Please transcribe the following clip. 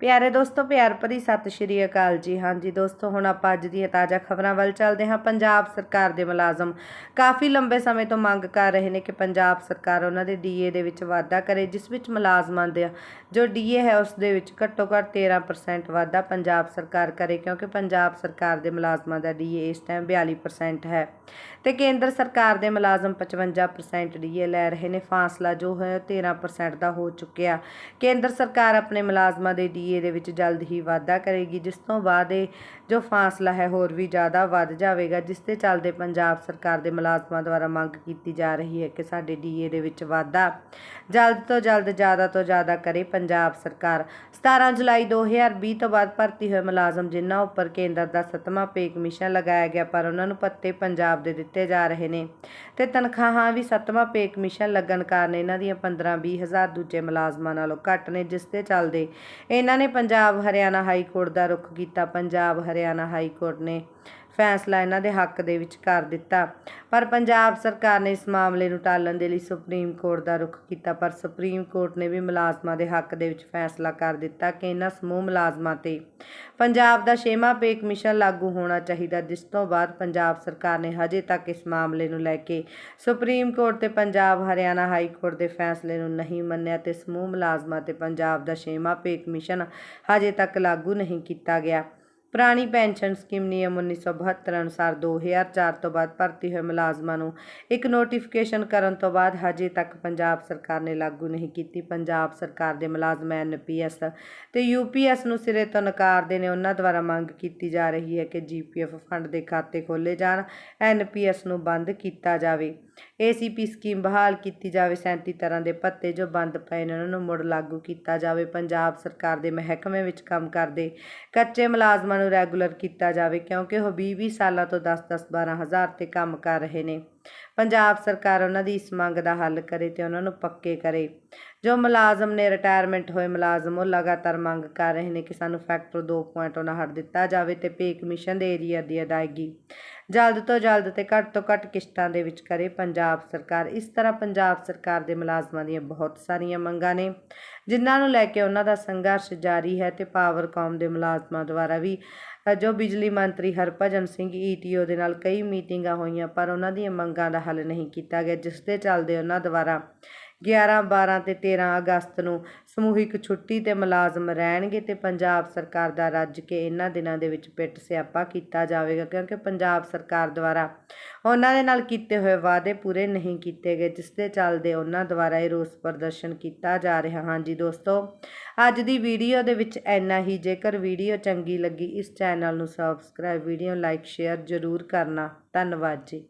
ਪਿਆਰੇ ਦੋਸਤੋ, ਪਿਆਰ ਭਰੀ ਸਤਿ ਸ਼੍ਰੀ ਅਕਾਲ ਜੀ। ਹਾਂਜੀ ਦੋਸਤੋ, ਹੁਣ ਆਪਾਂ ਅੱਜ ਦੀਆਂ ਤਾਜ਼ਾ ਖਬਰਾਂ ਵੱਲ ਚੱਲਦੇ ਹਾਂ। ਪੰਜਾਬ ਸਰਕਾਰ ਦੇ ਮੁਲਾਜ਼ਮ ਕਾਫੀ ਲੰਬੇ ਸਮੇਂ ਤੋਂ ਮੰਗ ਕਰ ਰਹੇ ਨੇ ਕਿ ਪੰਜਾਬ ਸਰਕਾਰ ਉਹਨਾਂ ਦੇ ਡੀਏ ਦੇ ਵਿੱਚ ਵਾਧਾ ਕਰੇ, ਜਿਸ ਵਿੱਚ ਮੁਲਾਜ਼ਮਾਂ ਦੇ ਜੋ ਡੀਏ ਹੈ, ਉਸ ਦੇ ਵਿੱਚ ਘੱਟੋ ਘੱਟ 13% ਵਾਧਾ ਪੰਜਾਬ ਸਰਕਾਰ ਕਰੇ, ਕਿਉਂਕਿ ਪੰਜਾਬ ਸਰਕਾਰ ਦੇ ਮੁਲਾਜ਼ਮਾਂ ਦਾ ਡੀਏ ਇਸ ਟਾਈਮ 42% ਹੈ। ਤੇ ਕੇਂਦਰ ਸਰਕਾਰ ਦੇ ਮੁਲਾਜ਼ਮ 55% ਡੀਏ ਲੈ ਰਹੇ ਨੇ। ਫਾਸਲਾ ਜੋ ਹੈ, ਉਹ 13% ਦਾ ਹੋ ਚੁੱਕਿਆ। ਕੇਂਦਰ ਸਰਕਾਰ ਆਪਣੇ ਮੁਲਾਜ਼ਮਾਂ ਦੇ ਡੀਏ ਦੇ ਵਿੱਚ ਜਲਦ ਹੀ ਵਾਧਾ ਕਰੇਗੀ, ਜਿਸ ਤੋਂ ਬਾਅਦ ਇਹ ਜੋ ਫਾਸਲਾ ਹੈ ਹੋਰ ਵੀ ਜ਼ਿਆਦਾ ਵੱਧ ਜਾਵੇਗਾ, ਜਿਸ ਤੇ ਚੱਲਦੇ ਪੰਜਾਬ ਸਰਕਾਰ ਦੇ ਮੁਲਾਜ਼ਮਾਂ ਦੁਆਰਾ ਮੰਗ ਕੀਤੀ ਜਾ ਰਹੀ ਹੈ ਕਿ ਸਾਡੇ ਡੀਏ ਦੇ ਵਿੱਚ ਵਾਧਾ ਜਲਦ ਤੋਂ ਜਲਦ, ਜ਼ਿਆਦਾ ਤੋਂ ਜ਼ਿਆਦਾ ਕਰੇ ਪੰਜਾਬ ਸਰਕਾਰ। 17 ਜੁਲਾਈ 2020 ਤੋਂ ਬਾਅਦ ਭਰਤੀ ਹੋਏ ਮੁਲਾਜ਼ਮ ਜਿਨ੍ਹਾਂ ਉੱਪਰ ਕੇਂਦਰ ਦਾ ਸੱਤਵਾਂ ਪੇ ਕਮਿਸ਼ਨ ਲਗਾਇਆ ਗਿਆ, ਪਰ ਉਹਨਾਂ ਨੂੰ ਪੱਤੇ ਪੰਜਾਬ ਦੇ ਦਿੱਤੇ ਜਾ ਰਹੇ ਨੇ ਤੇ ਤਨਖਾਹਾਂ ਵੀ ਸੱਤਵਾਂ ਪੇ ਕਮਿਸ਼ਨ ਲੱਗਣ ਕਾਰਨ ਇਹਨਾਂ ਦੀਆਂ 15-20 ਹਜ਼ਾਰ ਦੂਜੇ ਮੁਲਾਜ਼ਮਾਂ ਨਾਲੋਂ ਘੱਟ ਨੇ, ਜਿਸ ਦੇ ਚੱਲਦੇ ਇਹਨਾਂ ਨੇ ਪੰਜਾਬ ਹਰਿਆਣਾ ਹਾਈ ਕੋਰਟ ਦਾ ਰੁਖ ਕੀਤਾ ਪੰਜਾਬ ਹਰਿਆਣਾ ਹਾਈ ਕੋਰਟ ਨੇ ਫੈਸਲਾ ਇਹਨਾਂ ਦੇ ਹੱਕ ਦੇ ਵਿੱਚ ਕਰ ਦਿੱਤਾ। ਪਰ ਪੰਜਾਬ ਸਰਕਾਰ ਨੇ ਇਸ ਮਾਮਲੇ ਨੂੰ ਟਾਲਣ ਦੇ ਲਈ ਸੁਪਰੀਮ ਕੋਰਟ ਦਾ ਰੁਖ ਕੀਤਾ। ਪਰ ਸੁਪਰੀਮ ਕੋਰਟ ਨੇ ਵੀ ਮੁਲਾਜ਼ਮਾਂ ਦੇ ਹੱਕ ਦੇ ਵਿੱਚ ਫੈਸਲਾ ਕਰ ਦਿੱਤਾ ਕਿ ਇਹਨਾਂ ਸਮੂਹ ਮੁਲਾਜ਼ਮਾਂ ਤੇ ਪੰਜਾਬ ਦਾ ਛੇਵਾਂ ਪੇ ਕਮਿਸ਼ਨ ਲਾਗੂ ਹੋਣਾ ਚਾਹੀਦਾ ਜਿਸ ਤੋਂ ਬਾਅਦ ਪੰਜਾਬ ਸਰਕਾਰ ਨੇ ਹਜੇ ਤੱਕ ਇਸ ਮਾਮਲੇ ਨੂੰ ਲੈ ਕੇ ਸੁਪਰੀਮ ਕੋਰਟ ਤੇ ਪੰਜਾਬ ਹਰਿਆਣਾ ਹਾਈ ਕੋਰਟ ਦੇ ਫੈਸਲੇ ਨੂੰ ਨਹੀਂ ਮੰਨਿਆ ਤੇ ਸਮੂਹ ਮੁਲਾਜ਼ਮਾਂ ਤੇ ਪੰਜਾਬ ਦਾ ਛੇਵਾਂ ਪੇ ਕਮਿਸ਼ਨ ਹਜੇ ਤੱਕ ਲਾਗੂ ਨਹੀਂ ਕੀਤਾ ਗਿਆ। ਪੁਰਾਣੀ ਪੈਨਸ਼ਨ ਸਕੀਮ ਨਿਯਮ 1972 ਅਨੁਸਾਰ 2004 ਤੋਂ ਬਾਅਦ ਭਰਤੀ ਹੋਏ ਮੁਲਾਜ਼ਮਾਂ ਨੂੰ ਇੱਕ ਨੋਟੀਫਿਕੇਸ਼ਨ ਕਰਨ ਤੋਂ ਬਾਅਦ ਹਜੇ ਤੱਕ ਪੰਜਾਬ ਸਰਕਾਰ ਨੇ ਲਾਗੂ ਨਹੀਂ ਕੀਤੀ। ਪੰਜਾਬ ਸਰਕਾਰ ਦੇ ਮੁਲਾਜ਼ਮ ਐਨਪੀਐਸ ਤੇ ਯੂਪੀਐਸ ਨੂੰ ਸਿਰੇ ਤੋਂ ਨਕਾਰਦੇ ਨੇ। ਉਹਨਾਂ ਦੁਆਰਾ ਮੰਗ ਕੀਤੀ ਜਾ ਰਹੀ ਹੈ ਕਿ ਜੀਪੀਐਫ ਫੰਡ ਦੇ ਖਾਤੇ ਖੋਲੇ ਜਾਣ। ਐਨਪੀਐਸ ਨੂੰ ਬੰਦ ਕੀਤਾ ਜਾਵੇ। ਏਸੀਪੀ ਸਕੀਮ ਬਹਾਲ ਕੀਤੀ ਜਾਵੇ 37 ਤਰ੍ਹਾਂ ਦੇ ਭੱਤੇ ਜੋ ਬੰਦ ਪਏ ਨੇ, ਉਹਨਾਂ ਨੂੰ ਮੁੜ ਲਾਗੂ ਕੀਤਾ ਜਾਵੇ। ਪੰਜਾਬ ਸਰਕਾਰ ਦੇ ਮਹਿਕਮੇ ਵਿੱਚ ਕੰਮ ਕਰਦੇ ਕੱਚੇ ਮੁਲਾਜ਼ਮਾਂ ਨੂੰ ਰੈਗੂਲਰ ਕੀਤਾ ਜਾਵੇ, ਕਿਉਂਕਿ ਉਹ 20-20 ਸਾਲਾਂ ਤੋਂ 10-10 12 ਹਜ਼ਾਰ ਤੇ ਕੰਮ ਕਰ ਰਹੇ ਨੇ। ਪੰਜਾਬ ਸਰਕਾਰ ਉਹਨਾਂ ਦੀ ਇਸ ਮੰਗ ਦਾ ਹੱਲ ਕਰੇ ਤੇ ਉਹਨਾਂ ਨੂੰ ਪੱਕੇ ਕਰੇ। ਜੋ ਮੁਲਾਜ਼ਮ ਨੇ ਰਿਟਾਇਰਮੈਂਟ ਹੋਏ ਮੁਲਾਜ਼ਮ, ਉਹ ਲਗਾਤਾਰ ਮੰਗ ਕਰ ਰਹੇ ਨੇ ਕਿ ਸਾਨੂੰ ਫੈਕਟਰ 2.59 ਦਿੱਤਾ ਜਾਵੇ ਤੇ ਪੇ ਕਮਿਸ਼ਨ ਦੇ ਏਰੀਆ ਦੀ ਅਦਾਇਗੀ ਜਲਦ ਤੋਂ ਜਲਦ ਤੇ ਘੱਟ ਤੋਂ ਘੱਟ ਕਿਸ਼ਤਾਂ ਦੇ ਵਿੱਚ ਕਰੇ ਪੰਜਾਬ ਸਰਕਾਰ। ਇਸ ਤਰ੍ਹਾਂ ਪੰਜਾਬ ਸਰਕਾਰ ਦੇ ਮੁਲਾਜ਼ਮਾਂ ਦੀਆਂ ਬਹੁਤ ਸਾਰੀਆਂ ਮੰਗਾਂ ਨੇ। ਜਿਨ੍ਹਾਂ ਨੂੰ ਲੈ ਕੇ ਉਹਨਾਂ ਦਾ ਸੰਘਰਸ਼ ਜਾਰੀ ਹੈ ਤੇ ਪਾਵਰਕਾਮ ਦੇ ਮੁਲਾਜ਼ਮਾਂ ਦੁਆਰਾ ਵੀ ਜੋ ਬਿਜਲੀ ਮੰਤਰੀ ਹਰਭਜਨ ਸਿੰਘ ਈਟੀਓ ਦੇ ਨਾਲ ਕਈ ਮੀਟਿੰਗਾਂ ਹੋਈਆਂ ਪਰ ਉਹਨਾਂ ਦੀਆਂ ਮੰਗਾਂ ਦਾ ਹੱਲ ਨਹੀਂ ਕੀਤਾ ਗਿਆ, ਜਿਸ ਦੇ ਚੱਲਦੇ ਉਹਨਾਂ ਦੁਆਰਾ 11 12 ਤੇ 13 ਅਗਸਤ ਨੂੰ ਸਮੂਹਿਕ ਛੁੱਟੀ ਤੇ ਮੁਲਾਜ਼ਮ ਰਹਿਣਗੇ ਤੇ ਪੰਜਾਬ ਸਰਕਾਰ ਦਾ ਰੱਜ ਕੇ ਇਹਨਾਂ ਦਿਨਾਂ ਦੇ ਵਿੱਚ ਪਿੱਟ ਸਿਆਪਾ ਕੀਤਾ ਜਾਵੇਗਾ, ਕਿਉਂਕਿ ਪੰਜਾਬ ਸਰਕਾਰ ਦੁਆਰਾ ਉਹਨਾਂ ਦੇ ਨਾਲ ਕੀਤੇ ਹੋਏ ਵਾਅਦੇ ਪੂਰੇ ਨਹੀਂ ਕੀਤੇ ਗਏ, ਜਿਸ ਦੇ ਚੱਲਦੇ ਉਹਨਾਂ ਦੁਆਰਾ ਇਹ ਰੋਸ ਪ੍ਰਦਰਸ਼ਨ ਕੀਤਾ ਜਾ ਰਿਹਾ। ਹਾਂ ਜੀ ਦੋਸਤੋ, ਅੱਜ ਦੀ ਵੀਡੀਓ ਦੇ ਵਿੱਚ ਇੰਨਾ ਹੀ। ਜੇਕਰ ਵੀਡੀਓ ਚੰਗੀ ਲੱਗੀ, ਇਸ ਚੈਨਲ ਨੂੰ ਸਬਸਕ੍ਰਾਈਬ ਵੀਡੀਓ ਲਾਈਕ ਸ਼ੇਅਰ ਜ਼ਰੂਰ ਕਰਨਾ। ਧੰਨਵਾਦ ਜੀ।